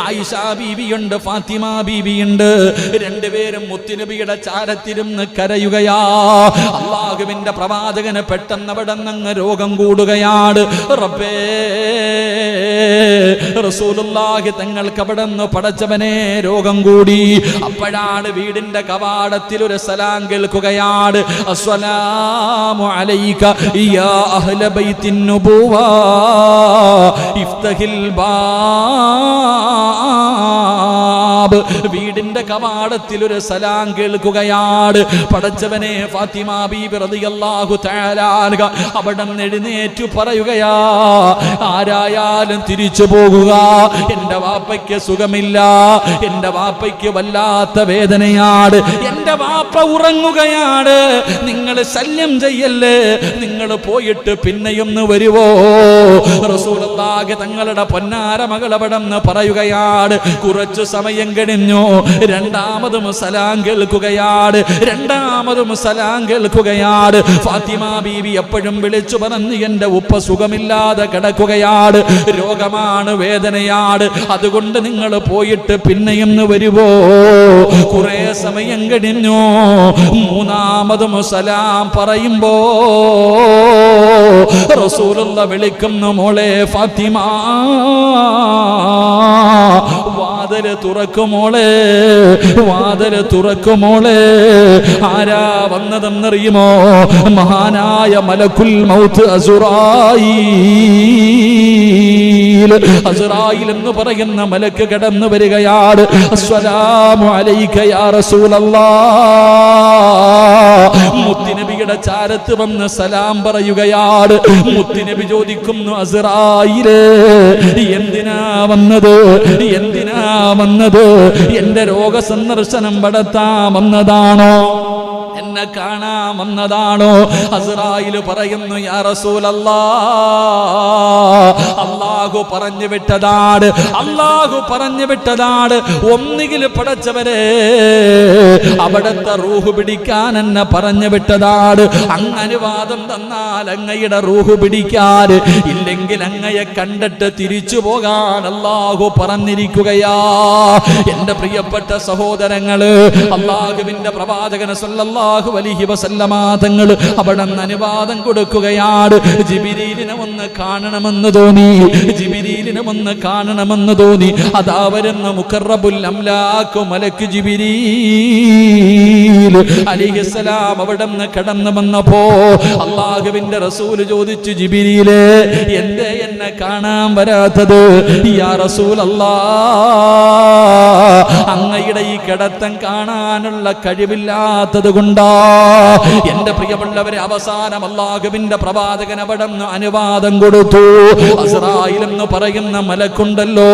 ആയിഷ ബീബിയുണ്ട് ഫാത്തിമ ബീബിയുണ്ട് രണ്ടുപേരും മുത്തുനബിയുടെ ചാരത്തിരുന്ന് കരയുകയാ അള്ളാഹുവിന്റെ പ്രവാചകന് പെട്ടെന്ന് അവിടെ നിന്ന് രോഗം കൂടുകയാണ് റബ്ബേ റസൂലുള്ളാഹി തങ്ങൾക്ക് അവിടെ നിന്ന് പടച്ചവനെ രോഗം കൂടി. അപ്പോഴാണ് വീടിന്റെ കവാടത്തിൽ ഒരു സലാം കേൾക്കുകയാണ്. അസ്സലാമു അലൈക യാ അഹ്ല ബൈത്തിൻ നുബുവ ഇഫ്തഹിൽ ബാബ് വീടിന്റെ കവാടത്തിൽ ഒരു സലാം കേൾക്കുകയാണ്. പടച്ചവനെ ഫാത്തിമ ബീബി റളിയല്ലാഹു തആല അൻഹ അവിടെ എഴുന്നേറ്റു പറയുകയാ ആരായാലും തിരിച്ചു പോകുക. എന്റെ വാപ്പയ്ക്ക് സുഖമില്ല. എന്റെ വാപ്പയ്ക്ക് വല്ലാത്ത വേദനയാണ്. എന്റെ വാപ്പ ഉറങ്ങുകയാണ്. നിങ്ങൾ ശല്യം ചെയ്യല്ലേ? നിങ്ങൾ പോയിട്ട് പിന്നെയൊന്ന് വരുവോ? റസൂലുള്ളാഹി തങ്ങളുടെ പൊന്നാര മകൾ അവിടെ പറയുകയാണ്. കുറച്ചു സമയം കഴിഞ്ഞു രണ്ടാമതും സലാം കേൾക്കുകയാണ്. രണ്ടാമതും സലാം കേൾക്കുകയാണ്. ഫാത്തിമ ബീവി എപ്പോഴും വിളിച്ചു പറഞ്ഞ് എന്റെ ഉപ്പ സുഖമില്ലാതെ കിടക്കുകയാണ്. രോഗമാണ് വേദനയാണ്. അതുകൊണ്ട് നിങ്ങൾ പോയിട്ട് പിന്നെയും വരുവോ? കുറെ സമയം കഴിഞ്ഞു. മൂന്നാമതും സലാം പറയുമ്പോ റസൂലുള്ള വിളിക്കുന്നു മോളെ ഫാത്തിമ. വാതിൽ തുറക്കുമോളെ വാതിൽ തുറക്കുമോളെ ആരാ വന്നതെന്നറിയുമോ? മഹാനായ മലക്കുൽ മൗത്ത് അസുറായി. അസുറായിൽ എന്ന് പറയുന്ന മലക്ക് കടന്നു വരികയാണ്. മുത്തുനബിയുടെ ചാരത്ത് വന്ന് സലാം പറയുകയാണ്. മുത്തിനബി ചോദിക്കുന്നു അസുറായിലേ എന്തിനാ വന്നത്? എന്തിനാ വന്നത്? എന്റെ രോഗ സന്ദർശനം പടത്താ വന്നതാണോ? എന്നെ കാണാമെന്നതാണോ അസ്രായിൽ പറയുന്നു യാ റസൂലല്ലാ അള്ളാഹു പറഞ്ഞു വിട്ടതാണ്. അള്ളാഹു പറഞ്ഞു വിട്ടതാണ്. ഒന്നുകിൽ പടച്ചവരെ അവിടുത്തെ റൂഹ് പിടിക്കാൻ എന്നെ പറഞ്ഞു വിട്ടതാണ്. അങ്ങ് അനുവാദം തന്നാൽ അങ്ങയുടെ റൂഹ് പിടിക്കാൻ. ഇല്ലെങ്കിൽ അങ്ങയെ കണ്ടിട്ട് തിരിച്ചു പോകാൻ അള്ളാഹു പറഞ്ഞിരിക്കുകയാ. എന്റെ പ്രിയപ്പെട്ട സഹോദരങ്ങൾ അള്ളാഹുവിന്റെ പ്രവാചകന് സല്ലല്ലാഹു അലൈഹി വസല്ലമാതങ്ങൾ അവിടെ നിന്ന് അനുവാദം കൊടുക്കുകയാണ്. ജിബിരീലിനെ ഒന്ന് കാണണമെന്ന് തോന്നി. ജിബിരീലിനെ ഒന്ന് കാണണമെന്ന് തോന്നി. അതാ വരുന്ന മുഖറബുൽ അംലാക്കു മലക്ക് ജിബിരീൽ അലിഹിസ്സലാം അവിടെ നിന്ന് കടന്നു വന്നപ്പോ അള്ളാഹുവിന്റെ റസൂൽ ചോദിച്ചു ജിബിരിയിലെ എന്തേ എന്നെ കാണാൻ വരാത്തത്? യാ റസൂൽ അങ്ങയുടെ ഈ കിടത്തം കാണാനുള്ള കഴിവില്ലാത്തത് കൊണ്ടാ. എന്റെ പ്രിയമുള്ളവരെ അവസാനം അള്ളാഹുവിന്റെ പ്രവാചകൻ അവിടെ അനുവാദം കൊടുത്തു. എന്ന് പറയുന്ന മലക്കുണ്ടല്ലോ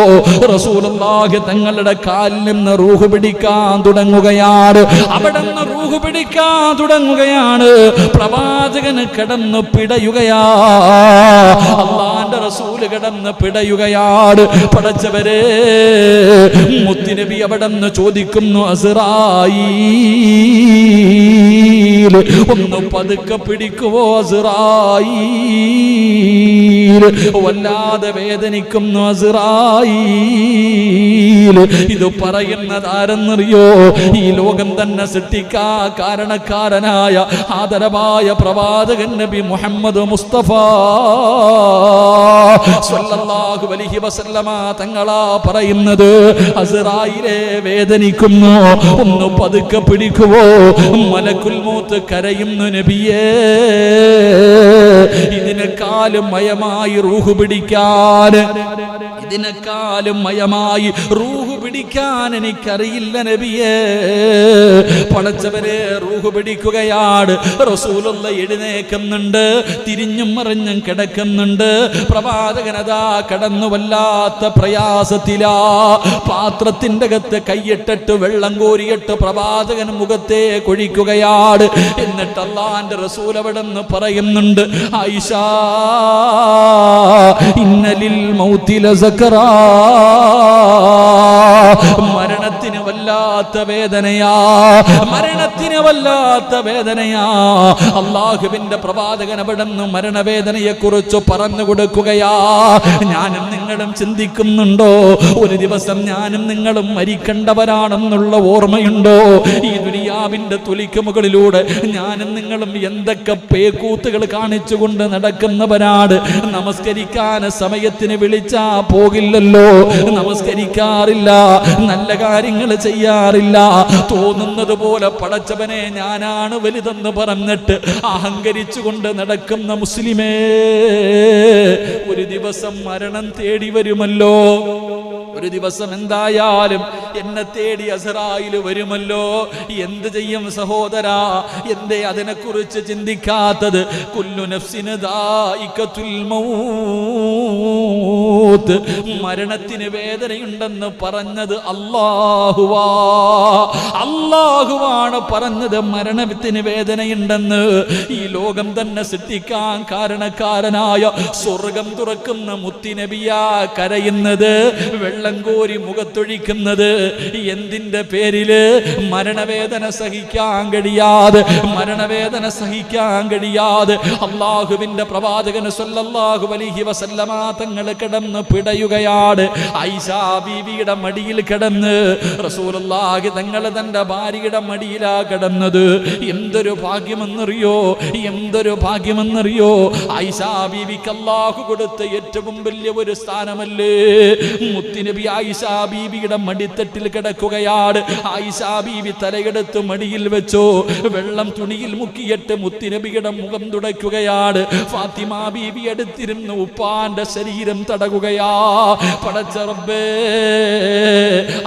റസൂലുള്ളാഹി തങ്ങളുടെ കാലിൽ നിന്ന് റൂഹ് പിടിക്കാൻ തുടങ്ങുകയാണ്. അവിടെ നിന്ന് റൂഹ് പിടിക്കാൻ തുടങ്ങുകയാണ്. പ്രവാചകന് കിടന്ന് പിടയുകയാ. അള്ളാന്റെ റസൂൽ കിടന്ന് പിടയുകയാണ്. പടച്ചവരെ മുത്തിനബി അവിടെ നിന്ന് ചോദിക്കുന്നു അസിറായി. ഒന്ന് പതുക്കെ പിടിക്കുവോ അസുറായി വല്ലാതെ വേദനിക്കുന്നു അസുറായി ഇത് പറയുന്നത് ആരെന്നറിയോ ഈ ലോകം തന്നെ സൃഷ്ടിക്കാ കാരണക്കാരനായ ആദരവായ പ്രവാചകൻ നബി മുഹമ്മദ് മുസ്തഫ. സ്വല്ലല്ലാഹു അലൈഹി വസല്ലമ തങ്ങളാ പറയുന്നത്. അസ്റായിലെ വേദനിക്കുന്നു. ഒന്ന് പതുക്കെ പിടിക്കുവോ? മലക്കുൽ മൂത്ത് കരയുന്നു നബിയേ. ഇതിനെക്കാളും മയമായി റൂഹ് പിടിക്കാൻ. ഇതിനെക്കാളും മയമായി റൂഹ് പിടിക്കാൻ എനിക്കറിയില്ല നബിയേ. പടച്ചവരെ റൂഹ് പിടിക്കുകയാണ്. റസൂലുള്ള എഴുന്നേക്കുന്നുണ്ട്. തിരിഞ്ഞും മറിഞ്ഞും കിടക്കുന്നുണ്ട്. പ്രവാചകനതാ കടന്നു വല്ലാത്ത പ്രയാസത്തിലാ. പാത്രത്തിന്റെ അകത്ത് കൈയിട്ടിട്ട് വെള്ളം കോരിയിട്ട് പ്രവാചകൻ മുഖത്തെ കൊഴിക്കുകയാണ്. എന്നിട്ട് അള്ളാന്റെ റസൂൽ അവിടെ പറയുന്നുണ്ട് ആയിഷ ഇന്നലിൽ മൗത്തില സക്കറാ. മരണത്തിന് മരണത്തിന് വല്ലാത്ത വേദനയാ. മരണത്തിന് വല്ലാത്ത വേദനയാ. അള്ളാഹുവിന്റെ പ്രവാചകൻ അവിടെ നിന്ന് മരണവേദനയെ കുറിച്ച് പറഞ്ഞു കൊടുക്കുകയാ. ഞാനും നിങ്ങളും ചിന്തിക്കുന്നുണ്ടോ? ഒരു ദിവസം ഞാനും നിങ്ങളും മരിക്കേണ്ടവരാണെന്നുള്ള ഓർമ്മയുണ്ടോ? ഈ ദുനിയാവിന്റെ തുലിക്ക് മുകളിലൂടെ ഞാനും നിങ്ങളും എന്തൊക്കെ പേക്കൂത്തുകൾ കാണിച്ചുകൊണ്ട് നടക്കുന്നവരാണ്. നമസ്കരിക്കാൻ സമയത്തിന് വിളിച്ചാ പോകില്ലല്ലോ. നമസ്കരിക്കാറില്ല. നല്ല കാര്യങ്ങൾ ചെയ്യാറില്ല. തോന്നുന്നത് പോലെ പടച്ചവനെ ഞാനാണ് വലുതെന്ന് പറഞ്ഞിട്ട് അഹങ്കരിച്ചുകൊണ്ട് നടക്കുന്ന മുസ്ലിമേ ഒരു ദിവസം മരണം തേടി വരുമല്ലോ. ഒരു ദിവസം എന്തായാലും എന്നെ തേടി അസറായിൽ വരുമല്ലോ. എന്ത് ചെയ്യും സഹോദരാ? എന്തേ അതിനെക്കുറിച്ച് ചിന്തിക്കാത്തത്? കുല്ലു മൗത്ത്. മരണത്തിന് വേദനയുണ്ടെന്ന് പറഞ്ഞത് അള്ളാഹുവാ അള്ളാഹുവാണ് പറഞ്ഞത് മരണത്തിന് വേദനയുണ്ടെന്ന്. ഈ ലോകം തന്നെ സൃഷ്ടിക്കാൻ കാരണക്കാരനായ സ്വർഗം തുറക്കുന്ന മുത്തിനബിയാ കരയുന്നത് വെള്ളം കോരി മുഖത്തൊഴിക്കുന്നത് എന്തിന്റെ പേരിൽ മരണവേദന സഹിക്കാൻ കഴിയാതെ മരണവേദന സഹിക്കാൻ കഴിയാതെ അള്ളാഹുവിന്റെ പ്രവാചകന് സല്ലല്ലാഹു വലിഹി വസല്ലമാതങ്ങൾ കിടന്ന് പിടയുകയാണ്. ഐഷാ ബീവിയുടെ മടിയിൽ കിടന്ന് റസൂലുള്ളാഹി തങ്ങൾ തന്റെ ഭാര്യയുടെ മടിയിലാ കിടന്നത്. എന്തൊരു ഭാഗ്യമെന്നറിയോ? എന്തൊരു ഭാഗ്യമെന്നറിയോ? ഐഷാ ബീവിക്ക് അള്ളാഹു കൊടുത്ത ഏറ്റവും വലിയ ഒരു സ്ഥാനമല്ലേ? മുത്തിനബി ഐഷാ ബീവിയുടെ മടിത്തട്ടിൽ കിടക്കുകയാണ്. ആയിഷാ ബീവി തലയെടുത്ത് മടിയിൽ വെച്ചോ വെള്ളം തുണിയിൽ മുക്കിയിട്ട് മുത്തിനബിയുടെ മുഖം തുടയ്ക്കുകയാണ്. ഫാത്തിമ ബീവി എടുത്തിരുന്ന് ഉപ്പാന്റെ ശരീരം തടകുകയാ. പടച്ചറബേ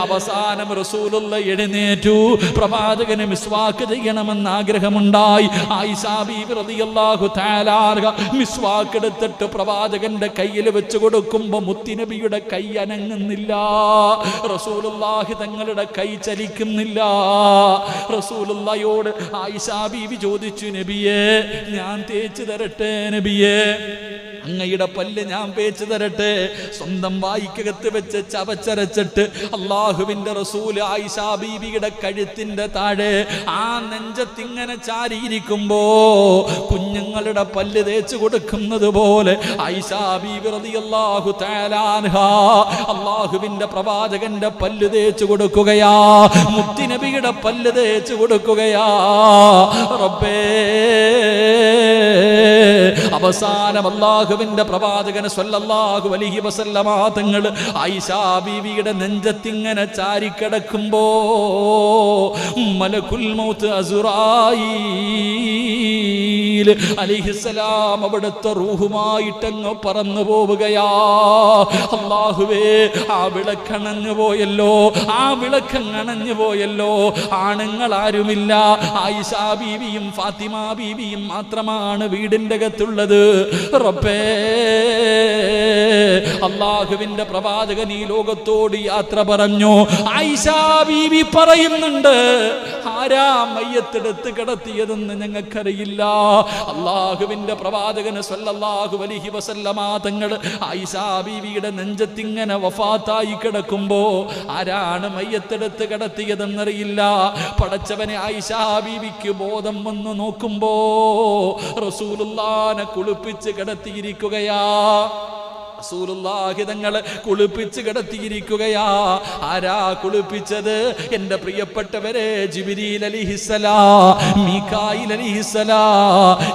അവസാനം റസൂലുള്ള എഴുന്നേറ്റു. പ്രവാചകന് മിസ്വാക്ക് ചെയ്യണമെന്ന് ആഗ്രഹമുണ്ടായി. ആയിഷാ ബീവി റളിയല്ലാഹു തആല മിസ്വാക്ക് എടുത്തിട്ട് പ്രവാചകന്റെ കയ്യിൽ വെച്ച് കൊടുക്കുമ്പോ മുത്തിനബിയുടെ കൈ അനങ്ങുന്നില്ല. റസൂലുള്ളാഹി തങ്ങളുടെ കൈ ചലിക്കുന്നില്ല. റസൂലുള്ളയോട് ആയിഷാ ബീവി ചോദിച്ചു നബിയേ ഞാൻ തേച്ചു തരട്ടെ നബിയെ. അങ്ങയുടെ പല്ല് ഞാൻ പേച്ചു തരട്ടെ. സ്വന്തം വായിക്കകത്ത് വെച്ച് ചവച്ചരച്ചിട്ട് അള്ളാഹുവിന്റെ റസൂൽ ആയിഷാ ബീബിയുടെ കഴുത്തിന്റെ താഴെ ആ നെഞ്ചത്തിങ്ങനെ ചാരിയിരിക്കുമ്പോ കുഞ്ഞുങ്ങളുടെ പല്ല് തേച്ച് കൊടുക്കുന്നത് പോലെ ബീബി റളിയല്ലാഹു അള്ളാഹുവിന്റെ പ്രവാചകന്റെ പല്ല് തേച്ച് കൊടുക്കുകയാ. മുത്തിനബിയുടെ പല്ല് തേച്ച് കൊടുക്കുകയാ. റബ്ബേ അവസാനം അള്ളാഹുവിന്റെ പ്രവാചകന് സ്വല്ലല്ലാഹു അലൈഹി വസല്ലമ തങ്ങൾ ആയിഷാ ബീവിയുടെ നെഞ്ചത്തിങ്ങനെ ചാരിക്കിടക്കുമ്പോ മലക്കുൽ മൗത്ത് അസുറായി അലിഹിസലാം അവിടുത്തെ റൂഹുമായിട്ടങ്ങ് പറന്നു പോവുകയാ. അള്ളാഹുവേ ആ വിളക്കണഞ്ഞു പോയല്ലോ ആ വിളക്കങ്ങണഞ്ഞു പോയല്ലോ ആണുങ്ങൾ ആരുമില്ല ആയിഷാ ബീവിയും ഫാത്തിമ ബീവിയും മാത്രമാണ് വീടിന്റെ അകത്തുള്ളത്. റബ്ബേ അള്ളാഹുവിന്റെ പ്രവാചകൻ ഈ ലോകത്തോട് യാത്ര പറഞ്ഞു. ആയിഷാ ബീവി പറയുന്നുണ്ട് ആരാ മയ്യത്തെടുത്ത് കിടത്തിയതെന്ന് ഞങ്ങൾക്കറിയില്ല. അള്ളാഹുവിന്റെ പ്രവാചകന് സല്ലല്ലാഹു അലൈഹി വസല്ലമ തങ്ങൾ ആയിഷാ ബീവിയുടെ നെഞ്ചത്തിങ്ങനെ വഫാത്തായി കിടക്കുമ്പോ ആരാണ് മയ്യത്തെടുത്ത് കിടത്തിയതെന്നറിയില്ല. പടച്ചവനെ ആയിഷാ ബീവിക്ക് ബോധം വന്നു നോക്കുമ്പോ റസൂലുള്ളാനെ കുളിപ്പിച്ച് കിടത്തിയിരിക്കുകയാ റസൂലുള്ളാഹി തങ്ങളെ കുളിപ്പിച്ച് കിടത്തിയിരിക്കുകയാ. ആരാ കുളിപ്പിച്ചത്? എന്റെ പ്രിയപ്പെട്ടവരെ ജിബിരിൽ അലിഹിസലാ അലിഹിസലാ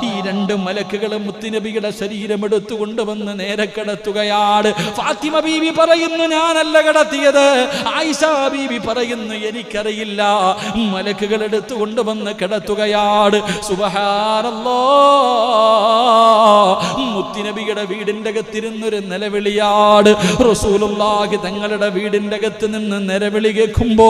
ഈ രണ്ട് മലക്കുകളും മുത്തുനബിയുടെ ശരീരം എടുത്തു കൊണ്ടുവന്ന് നേരെ കിടത്തുകയാണ്. ഫാത്തിമ ബീവി പറയുന്നു ഞാനല്ല കിടത്തിയത്. ആയിഷ ബീവി പറയുന്നു എനിക്കറിയില്ല. മലക്കുകൾ എടുത്തു കൊണ്ടുവന്ന് കിടത്തുകയാണ്. സുബഹാനല്ലോ. മുത്തുനബിയുടെ വീടിന്റെ അകത്തിരുന്നൊരു നിലവിളിയാട്. റസൂലുള്ളാഹി തങ്ങളുടെ വീടിന്റെ അകത്ത് നിന്ന് നിലവിളി കേൾക്കുമ്പോ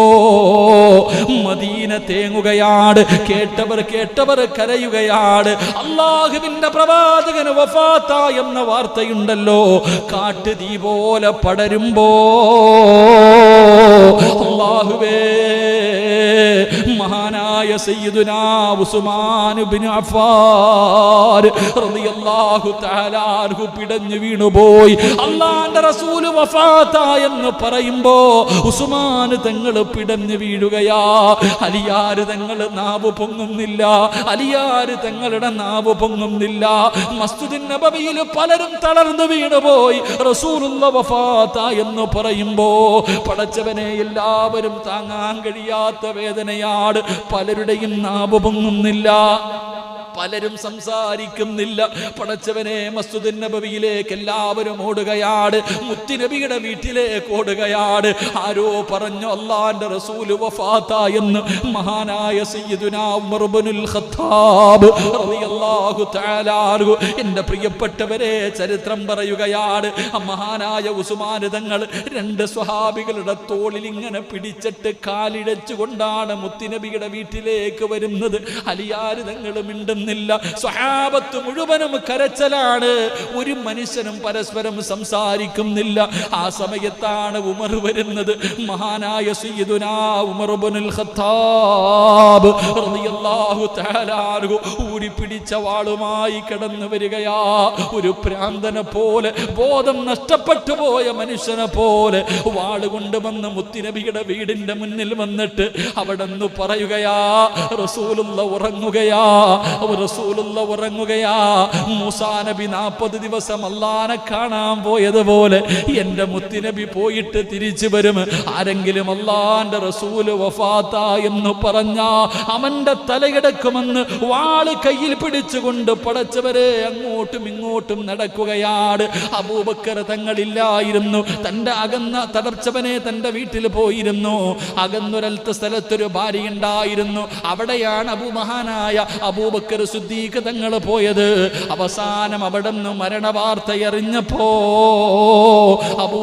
മദീന തേങ്ങുകയാണ് കേട്ടവർ കേട്ടവർ കരയുകയാണ് അള്ളാഹുവിന്റെ പ്രവാചകന് വഫാത്ത എന്ന വാർത്തയുണ്ടല്ലോ. കാട്ടുതീ പോലെ പടരുമ്പോ അള്ളാഹുവേ സയ്യിദുനാ ഉസ്മാൻ ഇബ്നു അഫ്ഫാൻ റളിയല്ലാഹു തആല പിടഞ്ഞു വീണുപോയി. റസൂൽ എന്ന് പറയുമ്പോ ഉസ്മാൻ തങ്ങൾ പിടഞ്ഞു വീഴുകയാ. അലിയാര് തങ്ങൾ നാവ് പൊങ്ങുന്നില്ല. അലിയാര് തങ്ങളുടെ നാവ് പൊങ്ങുന്നില്ല. മസ്തുദിൻ നബവിയിൽ പലരും തളർന്നു വീണുപോയി. റസൂലുള്ള വഫാത്ത എന്ന് പറയുമ്പോ പടച്ചവനെ എല്ലാവരും താങ്ങാൻ കഴിയാത്ത വേദനയാണ് പലരുടെയും നാവ് പൊങ്ങുന്നില്ല. പലരും സംസാരിക്കുന്നില്ല. പടച്ചവനെ മസ്തുദിൻ നബവിയിലേക്ക് എല്ലാവരും ഓടുകയാണ് മുത്തുനബിയുടെ വീട്ടിലേക്ക് ഓടുകയാണ് ആരോ പറഞ്ഞു അള്ളാന്റെ റസൂൽ വഫാത്ത എന്ന് മഹാനായ ഇബ്നുൽ ഖത്താബ് റളിയല്ലാഹു പ്രിയപ്പെട്ടവരെ ചരിത്രം പറയുകയാണ് മഹാനായ ഉസ്മാൻ തങ്ങൾ രണ്ട് സ്വഹാബികളുടെ തോളിൽ ഇങ്ങനെ പിടിച്ചിട്ട് കാലിഴച്ചുകൊണ്ടാണ് മുത്തുനബിയുടെ വീട്ടിലേക്ക് വരുന്നത്. അലിയാര് തങ്ങൾ മിണ്ടുന്നില്ല സ്വഹാബത്ത് മുഴുവനും കരച്ചലാണ്. ഒരു മനുഷ്യനും പരസ്പരം സംസാരിക്കുന്നില്ല. ആ സമയത്താണ് ഉമർ വരുന്നത്. മഹാനായ സയ്യിദുനാ ഉമർ ഖത്താബ് റളിയല്ലാഹു ഊരി പിടിച്ച വാളുമായി കടന്നു വരികയാ. ഒരു പ്രാന്തനെ പോലെ ബോധം നഷ്ടപ്പെട്ടു പോയ മനുഷ്യനെ പോലെ വാൾ കൊണ്ടുവന്ന് മുത്തിനബിയുടെ വീടിന്റെ മുന്നിൽ വന്നിട്ട് അവിടെ നിന്ന് പറയുകയാ റസൂലുള്ള ഉറങ്ങുകയാ. റസൂലുള്ള ഉറങ്ങുകയാ. മൂസാ നബി നാൽപ്പത് ദിവസം അള്ളാനെ കാണാൻ പോയതുപോലെ എന്റെ മുത്തിനബി പോയിട്ട് തിരിച്ചു വരും. ആരെങ്കിലും അള്ളാന്റെ റസൂൽ വഫാത്ത എന്ന് പറഞ്ഞ അവന്റെ തലകിടക്കുമെന്ന് വാൾ കയ്യിൽ പിടിച്ചുകൊണ്ട് പടച്ചവരെ അങ്ങോട്ടും ഇങ്ങോട്ടും നടക്കുകയാണ്. അബൂബക്കർ തങ്ങളില്ലായിരുന്നു. തന്റെ അകന്ന തടർച്ചവനെ തന്റെ വീട്ടിൽ പോയിരുന്നു. അകന്നൊരൽത്ത സ്ഥലത്തൊരു ഭാര്യ ഉണ്ടായിരുന്നു. അവിടെയാണ് അബുമഹാനായ അബൂബക്കർ സുദ്ദീഖ് തങ്ങൾ പോയത്. അവസാനം അവിടെ നിന്ന് മരണവാർത്ത എറിഞ്ഞപ്പോ അബൂ